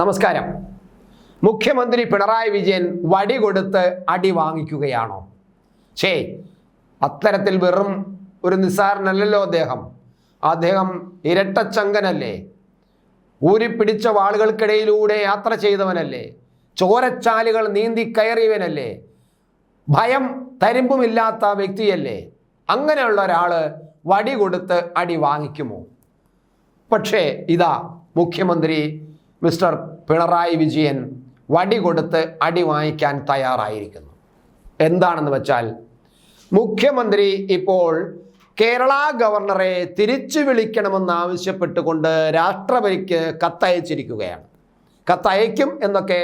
നമസ്കാരം. മുഖ്യമന്ത്രി പിണറായി വിജയൻ വടി കൊടുത്ത് അടി വാങ്ങിക്കുകയാണോ? ഛേ അത്തരത്തിൽ വെറും ഒരു നിസ്സാരനല്ലല്ലോ അദ്ദേഹം. അദ്ദേഹം ഇരട്ടച്ചങ്കനല്ലേ ഊരിപ്പിടിച്ച വാളുകൾക്കിടയിലൂടെ യാത്ര ചെയ്തവനല്ലേ? ചോരച്ചാലുകൾ നീന്തി കയറിയവനല്ലേ? ഭയം തരിമ്പുമില്ലാത്ത വ്യക്തിയല്ലേ? അങ്ങനെയുള്ള ഒരാൾ വടി കൊടുത്ത് അടി വാങ്ങിക്കുമോ? പക്ഷേ ഇതാ മുഖ്യമന്ത്രി മിസ്റ്റർ പിണറായി വിജയൻ വടി കൊടുത്ത് അടി വാങ്ങിക്കാൻ തയ്യാറായിരിക്കുന്നു. എന്താണെന്ന് വെച്ചാൽ മുഖ്യമന്ത്രി ഇപ്പോൾ കേരള ഗവർണറെ തിരിച്ചു വിളിക്കണമെന്ന് ആവശ്യപ്പെട്ടുകൊണ്ട് രാഷ്ട്രപതിക്ക് കത്തയച്ചിരിക്കുകയാണ്. കത്തയക്കും എന്നൊക്കെ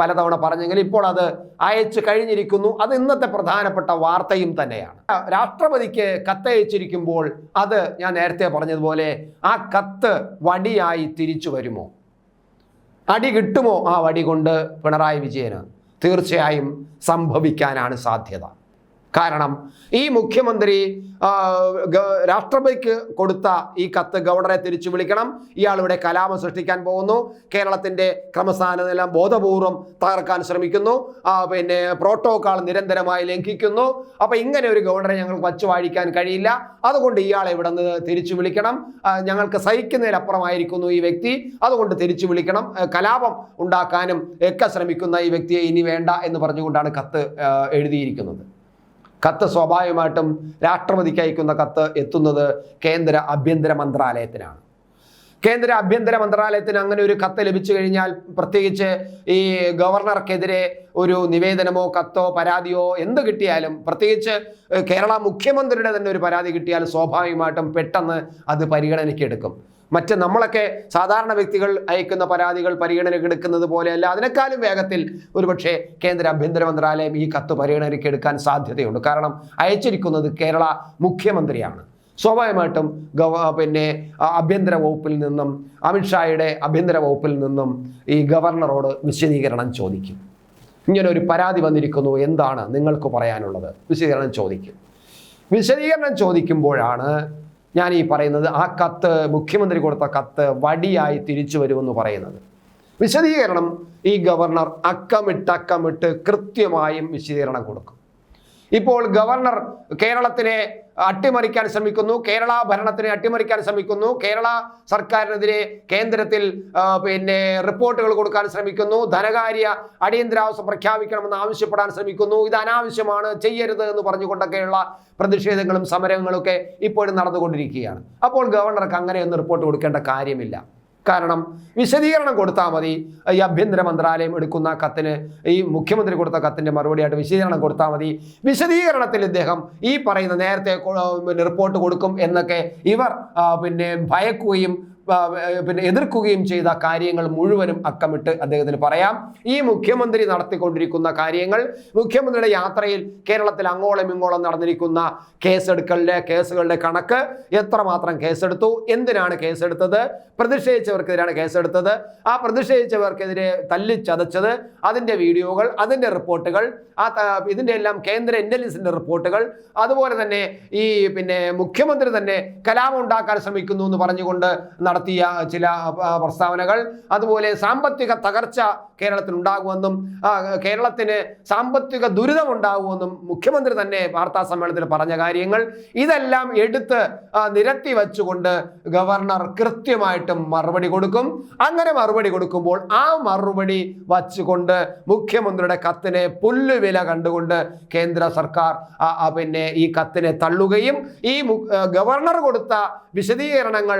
പലതവണ പറഞ്ഞെങ്കിൽ ഇപ്പോൾ അത് അയച്ചു കഴിഞ്ഞിരിക്കുന്നു. അത് ഇന്നത്തെ പ്രധാനപ്പെട്ട വാർത്തയും തന്നെയാണ്. രാഷ്ട്രപതിക്ക് കത്തയച്ചിരിക്കുമ്പോൾ അത് ഞാൻ നേരത്തെ പറഞ്ഞതുപോലെ ആ കത്ത് വടിയായി തിരിച്ചു വരുമോ? അടി കിട്ടുമോ ആ വടി കൊണ്ട് പിണറായി വിജയന്? തീർച്ചയായും സംഭവിക്കാനാണ് സാധ്യത. കാരണം ഈ മുഖ്യമന്ത്രി രാഷ്ട്രപതിക്ക് കൊടുത്ത ഈ കത്ത് ഗവർണറെ തിരിച്ചു വിളിക്കണം. ഇയാൾ ഇവിടെ കലാപം സൃഷ്ടിക്കാൻ പോകുന്നു. കേരളത്തിന്റെ ക്രമസ്ഥാന നില ബോധപൂർവം തകർക്കാൻ ശ്രമിക്കുന്നു. പിന്നെ പ്രോട്ടോകോൾ നിരന്തരമായി ലംഘിക്കുന്നു. അപ്പോൾ ഇങ്ങനെ ഒരു ഗവർണറെ ഞങ്ങൾക്ക് വച്ചു വാഴിക്കാൻ കഴിയില്ല. അതുകൊണ്ട് ഇയാളെ ഇവിടെ നിന്ന് തിരിച്ചു വിളിക്കണം. ഞങ്ങൾക്ക് സഹിക്കുന്നതിലപ്പുറമായിരിക്കുന്നു ഈ വ്യക്തി. അതുകൊണ്ട് തിരിച്ചു വിളിക്കണം. കലാപം ഉണ്ടാക്കാനും ഒക്കെ ശ്രമിക്കുന്ന ഈ വ്യക്തിയെ ഇനി വേണ്ട എന്ന് പറഞ്ഞുകൊണ്ടാണ് കത്ത് എഴുതിയിരിക്കുന്നത്. കത്ത് സ്വാഭാവികമായിട്ടും രാഷ്ട്രപതിക്ക് അയക്കുന്ന കത്ത് എത്തുന്നത് കേന്ദ്ര ആഭ്യന്തര മന്ത്രാലയത്തിനാണ്. കേന്ദ്ര ആഭ്യന്തര മന്ത്രാലയത്തിന് അങ്ങനെ ഒരു കത്ത് ലഭിച്ചു കഴിഞ്ഞാൽ പ്രത്യേകിച്ച് ഈ ഗവർണർക്കെതിരെ ഒരു നിവേദനമോ കത്തോ പരാതിയോ എന്ത് കിട്ടിയാലും പ്രത്യേകിച്ച് കേരള മുഖ്യമന്ത്രിയുടെ തന്നെ ഒരു പരാതി കിട്ടിയാൽ സ്വാഭാവികമായിട്ടും പെട്ടെന്ന് അത് പരിഗണനയ്ക്ക് എടുക്കും മറ്റ് നമ്മളൊക്കെ സാധാരണ വ്യക്തികൾ അയക്കുന്ന പരാതികൾ പരിഗണനയ്ക്ക് എടുക്കുന്നത് പോലെയല്ല അതിനേക്കാളും വേഗത്തിൽ ഒരുപക്ഷെ കേന്ദ്ര ആഭ്യന്തര മന്ത്രാലയം ഈ കത്ത് പരിഗണനയ്ക്ക് എടുക്കാൻ സാധ്യതയുണ്ട്. കാരണം അയച്ചിരിക്കുന്നത് കേരള മുഖ്യമന്ത്രിയാണ്. സ്വാഭാവികമായിട്ടും ഗവ പിന്നെ ആഭ്യന്തര വകുപ്പിൽ നിന്നും അമിത്ഷായുടെ ആഭ്യന്തര വകുപ്പിൽ നിന്നും ഈ ഗവർണറോട് വിശദീകരണം ചോദിക്കും. ഇങ്ങനെ ഒരു പരാതി വന്നിരിക്കുന്നു. എന്താണ് നിങ്ങൾക്ക് പറയാനുള്ളത്? വിശദീകരണം ചോദിക്കും. വിശദീകരണം ചോദിക്കുമ്പോഴാണ് ഞാൻ ഈ പറയുന്നത് ആ കത്ത് മുഖ്യമന്ത്രി കൊടുത്ത കത്ത് വടിയായി തിരിച്ചു വരുമെന്ന് പറയുന്നത്. വിശദീകരണം ഈ ഗവർണർ അക്കമിട്ട് അക്കമിട്ട് കൃത്യമായും വിശദീകരണം കൊടുക്കും. ഇപ്പോൾ ഗവർണർ കേരളത്തിനെ അട്ടിമറിക്കാൻ ശ്രമിക്കുന്നു. കേരള ഭരണത്തിനെ അട്ടിമറിക്കാൻ ശ്രമിക്കുന്നു. കേരള സർക്കാരിനെതിരെ കേന്ദ്രത്തിൽ പിന്നെ റിപ്പോർട്ടുകൾ കൊടുക്കാൻ ശ്രമിക്കുന്നു. ധനകാര്യ അടിയന്തരാവസ്ഥ പ്രഖ്യാപിക്കണമെന്ന് ആവശ്യപ്പെടാൻ ശ്രമിക്കുന്നു. ഇത് അനാവശ്യമാണ്. ചെയ്യരുത് എന്ന് പറഞ്ഞുകൊണ്ടൊക്കെയുള്ള പ്രതിഷേധങ്ങളും സമരങ്ങളും ഒക്കെ ഇപ്പോഴും നടന്നുകൊണ്ടിരിക്കുകയാണ്. അപ്പോൾ ഗവർണർക്ക് അങ്ങനെയൊന്നും റിപ്പോർട്ട് കൊടുക്കേണ്ട കാര്യമില്ല. കാരണം വിശദീകരണം കൊടുത്താൽ മതി. ഈ ആഭ്യന്തര മന്ത്രാലയം എടുക്കുന്ന കത്തിന് ഈ മുഖ്യമന്ത്രി കൊടുത്ത കത്തിന്റെ മറുപടിയായിട്ട് വിശദീകരണം കൊടുത്താൽ മതി. വിശദീകരണത്തിൽ ഇദ്ദേഹം ഈ പറയുന്ന നേരത്തെ പിന്നെ റിപ്പോർട്ട് കൊടുക്കും എന്നൊക്കെ ഇവർ പിന്നെ ഭയക്കുകയും പിന്നെ എതിർക്കുകയും ചെയ്ത കാര്യങ്ങൾ മുഴുവനും അക്കമിട്ട് അദ്ദേഹത്തിന് പറയാം. ഈ മുഖ്യമന്ത്രി നടത്തിക്കൊണ്ടിരിക്കുന്ന കാര്യങ്ങൾ മുഖ്യമന്ത്രിയുടെ യാത്രയിൽ കേരളത്തിൽ അങ്ങോളം ഇങ്ങോളം നടന്നിരിക്കുന്ന കേസെടുക്കലിലെ കേസുകളുടെ കണക്ക് എത്രമാത്രം കേസെടുത്തു എന്തിനാണ് കേസെടുത്തത് പ്രതിഷേധിച്ചവർക്കെതിരാണ് കേസെടുത്തത് ആ പ്രതിഷേധിച്ചവർക്കെതിരെ തല്ലിച്ചതച്ചത് അതിന്റെ വീഡിയോകൾ അതിന്റെ റിപ്പോർട്ടുകൾ ആ ഇതിന്റെ എല്ലാം കേന്ദ്ര ഇന്റലിജൻസിന്റെ റിപ്പോർട്ടുകൾ അതുപോലെ തന്നെ ഈ പിന്നെ മുഖ്യമന്ത്രി തന്നെ കലാപം ഉണ്ടാക്കാൻ ശ്രമിക്കുന്നു എന്ന് പറഞ്ഞുകൊണ്ട് നടത്തിയ ചില പ്രസ്താവനകൾ. അതുപോലെ സാമ്പത്തിക തകർച്ച കേരളത്തിൽ ഉണ്ടാകുമെന്നും കേരളത്തിന് സാമ്പത്തിക ദുരിതം ഉണ്ടാകുമെന്നും മുഖ്യമന്ത്രി തന്നെ വാർത്താ സമ്മേളനത്തിൽ പറഞ്ഞ കാര്യങ്ങൾ. ഇതെല്ലാം എടുത്ത് നിരത്തി വച്ചുകൊണ്ട് ഗവർണർ കൃത്യമായിട്ടും മറുപടി കൊടുക്കും. അങ്ങനെ മറുപടി കൊടുക്കുമ്പോൾ ആ മറുപടി വച്ചുകൊണ്ട് മുഖ്യമന്ത്രിയുടെ കത്തിനെ പുല്ലുവില കണ്ടുകൊണ്ട് കേന്ദ്ര സർക്കാർ പിന്നെ ഈ കത്തിനെ തള്ളുകയും ഈ ഗവർണർ കൊടുത്ത വിശദീകരണങ്ങൾ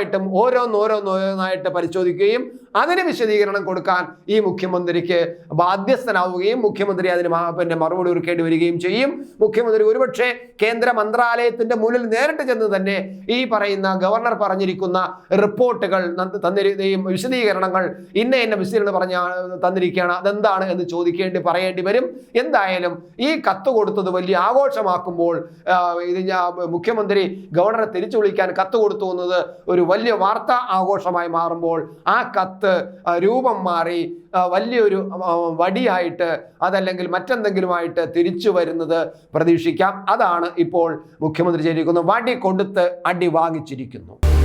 കൃത്യമായിട്ടും ഓരോന്നോരോന്നോരോന്നായിട്ട് പരിശോധിക്കുകയും അതിന് വിശദീകരണം കൊടുക്കാൻ ഈ മുഖ്യമന്ത്രിക്ക് ബാധ്യസ്ഥനാവുകയും മുഖ്യമന്ത്രി അതിന് പിന്നെ മറുപടി ഒരുക്കേണ്ടി വരികയും ചെയ്യും. മുഖ്യമന്ത്രി ഒരുപക്ഷെ കേന്ദ്ര മന്ത്രാലയത്തിന്റെ മുന്നിൽ നേരിട്ട് ചെന്ന് തന്നെ ഈ പറയുന്ന ഗവർണർ പറഞ്ഞിരിക്കുന്ന റിപ്പോർട്ടുകൾ തന്നിരിക്കുകയും വിശദീകരണങ്ങൾ ഇന്ന ഇന്ന വിശദീകരണം പറഞ്ഞ തന്നിരിക്കുകയാണ്. അതെന്താണ് എന്ന് ചോദിക്കേണ്ടി പറയേണ്ടി വരും. എന്തായാലും ഈ കത്ത് കൊടുത്തത് വലിയ ആഘോഷമാക്കുമ്പോൾ ഇത് മുഖ്യമന്ത്രി ഗവർണറെ തിരിച്ചു വിളിക്കാൻ കത്ത് കൊടുത്തു എന്നത് ഒരു വലിയ വാർത്താ ആഘോഷമായി മാറുമ്പോൾ ആ കത്ത് ആ, രൂപം മാറി വലിയൊരു വടിയായിട്ട് അതല്ലെങ്കിൽ മറ്റെന്തെങ്കിലുമായിട്ട് തിരിച്ചു വരുന്നത് പ്രതീക്ഷിക്കാം. അതാണ് ഇപ്പോൾ മുഖ്യമന്ത്രി ചെയ്തിരിക്കുന്നത്. വടി കൊടുത്ത് അടി വാങ്ങിച്ചിരിക്കുന്നു.